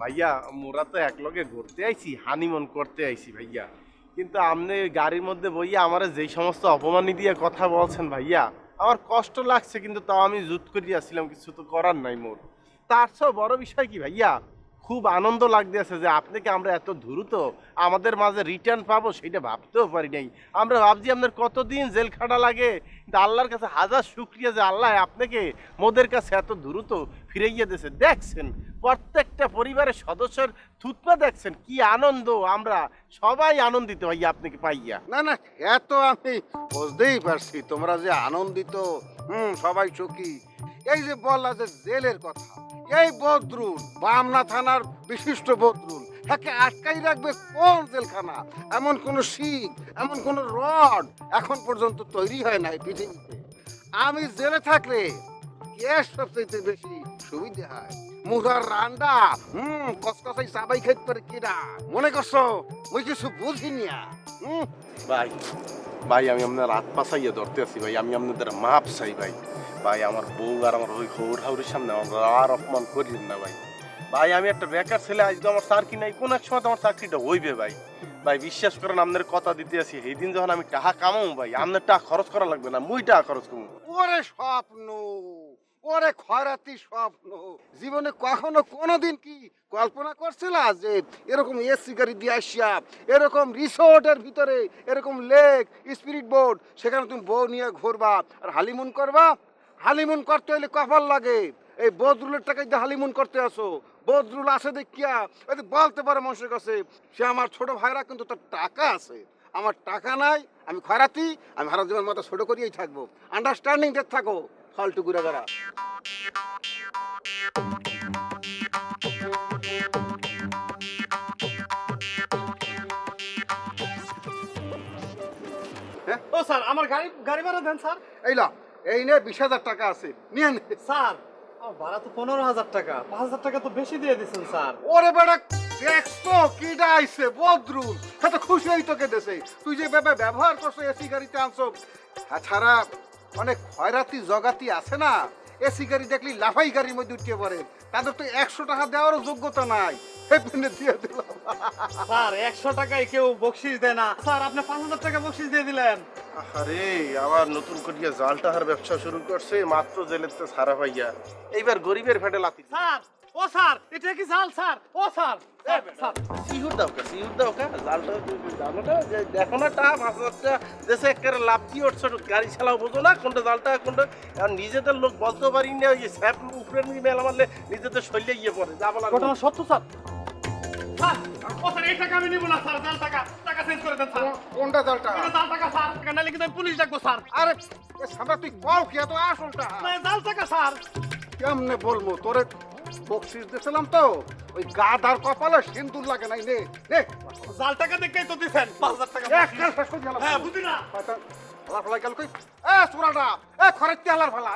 ভাইয়া, মোরা তো একলগে ঘুরতে আইছি হানিমন করতে আইছি ভাইয়া। কিন্তু আপনি গাড়ির মধ্যে বইয়া আমার যেই সমস্ত অপমানি দিয়ে কথা বলছেন ভাইয়া, আমার কষ্ট লাগছে, কিন্তু তাও আমি জুত করিয়াছিলাম কিছু তো করার নাই মোর। তার চেয়েও বড় বিষয় কি ভাইয়া? খুব আনন্দ লাগতেছে যে আপনাকে আমরা এত দ্রুত আমাদের মাঝে রিটার্ন পাবো সেটা ভাবতেও পারি নাই। আমরা ভাবছি আপনার কতদিন জেল খাটা লাগে, কিন্তু আল্লাহর কাছে হাজার শুক্রিয়া যে আল্লাহ আপনাকে মোদের কাছে এত দ্রুত ফিরে গিয়ে দিয়েছে। দেখছেন, প্রত্যেকটা পরিবারের সদস্যের থুতপা দেখছেন, কি আনন্দ আমরা সবাই আনন্দিত ভাইয়া আপনাকে পাইয়া। না না, এত আমি বুঝতেই পারছি, তোমরা যে আনন্দিত, হুম, সবাই সুখী। এই যে বললা যে জেলের কথা, এই বদরুল, বামনা থানার বিশিষ্ট বদরুল একে আটকাই রাখবে কোন জেলখানা? এমন কোন শিখ এমন কোন রড এখন পর্যন্ত তৈরি হয় নাই পৃথিবীতে। আমি জেলে থাকলে কে সবচেয়ে বেশি সুবিধা হয়। মুরার রান্ডা, হুম কসকসাই সাবাই খাইতে পারে কিনা মনে করছ? মুই কিছু বুঝিনি হুম? ভাই ভাই, আমি আপনার রাত পাশাইয়া ধরতে আছি, ভাই। আমি আপনাদের মাপ চাই, ভাই। ভাই, আমার বউ আর আমার ওই খৌর হাউরের সামনে আমার আর অপমান করিলেন না ভাই। ভাই, আমি একটা বেকার ছেলে, আজকে আমার চাকরি নাই, কোন এক সময় আমার চাকরিটা হইবে ভাই। ভাই, বিশ্বাস করেন আপনার কথা দিতে আছি এই দিন যখন আমি টাকা কামাবো ভাই আপনার টাকা খরচ করা লাগবে না, মুই টাকা খরচ করব। ওরে স্বপ্ন, ওরে খরাতি স্বপ্ন। জীবনে কখনো কোনোদিন কি কল্পনা করছিলা যে এরকম এসি গাড়ি দিয়ে আসিয়া, এরকম রিসোর্টের ভিতরে, এরকম লেক, স্পিরিট বোর্ড সেখানে তুমি বউ নিয়ে ঘুরবা আর হালিমুন করবা? হালিমুন করতে হলে কপাল লাগে। এই বদরুলের টাকা দিয়ে হালিমুন করতে আসো বদরুল আসে দেখিয়া ওই বলতে পারে মানুষের কাছে সে আমার ছোট ভাইরা কিন্তু তার টাকা আছে। আমার টাকা নাই আমি খরাতি আমি হারা জীবন মতো ছোট করিয়েই থাকব। আন্ডারস্ট্যান্ডিং দের থাকো ফালতু ঘুরে বেড়া ও স্যার আমার গাড়ি গাড়ি ভাড়া দেন স্যার। এই লা। এই নে বিশ হাজার টাকা আছে। নিয়ে নে। স্যার আমার ভাড়া তো পনেরো হাজার টাকা। পাঁচ হাজার টাকা তো বেশি দিয়ে দিচ্ছেন স্যার। ওরে বেটা দেখছ কিডা আইছে বদরুল। এত খুশি হই তোকে দেশে তুই যে ব্যাপার ব্যবহার করছ এসি গাড়িতে আনছো। তাছাড়া অনেক খয়রাতি জগাতি আছে না? এসি গাড়ি দেখলি লাফাই গাড়ির মধ্যে উঠতে পারে তাদের তো একশো টাকা দেওয়ারও যোগ্যতা নাই। হেপিনে দিয়ে দিলাম। স্যার একশো টাকায় কেউ বকশিস দেয় না। স্যার আপনি পাঁচ হাজার টাকা বকশিস দিয়ে দিলেন। আরে আবার নতুন করিয়া জাল টাহার ব্যবসা শুরু করছে মাত্র জেলের তো সারা ভাইয়া। এইবার গরিবের ফেটে লাতি স্যার ও স্যার এটা কি জাল স্যার? ও স্যার স্যার, স্যার। সিহুর দাও কা সিহুর দাও কা জালটা জানোটা যে দেখো না টা দেশে একেবারে লাভ দিয়ে উঠছে গাড়ি চালাও বোঝো না কোনটা জালটা কোনটা। নিজেদের লোক বলতে পারি না ওই স্যাপ উপরে নিয়ে মেলা মারলে নিজেদের শরীরে গিয়ে পড়ে যা বলা ঘটনা সত্য স্যার। স্যার ও স্যার এই টাকা আমি নিব না স্যার জাল টাকা টাকা চেঞ্জ করে দেন স্যার। কোনটা এটা জাল টাকা স্যার? টাকা নাহলে কিন্তু আমি পুলিশ ডাকবো স্যার। আরে সামনে তুই কল কি এত আসলটা না, জাল টাকা স্যার। কেমনে বলব তোরে বকশিস দিয়েছিলাম তো ওই গাধার কপালে সিন্দুর লাগে নাই নে নে। জাল টাকা দেখেই তো দিছেন? পাঁচ হাজার টাকা এক শেষ করে দিলাম। হ্যাঁ বুঝি না। হয়তো আলার ফেলা গেল কই? এ সুরাটা এ খরচ আলার ফেলা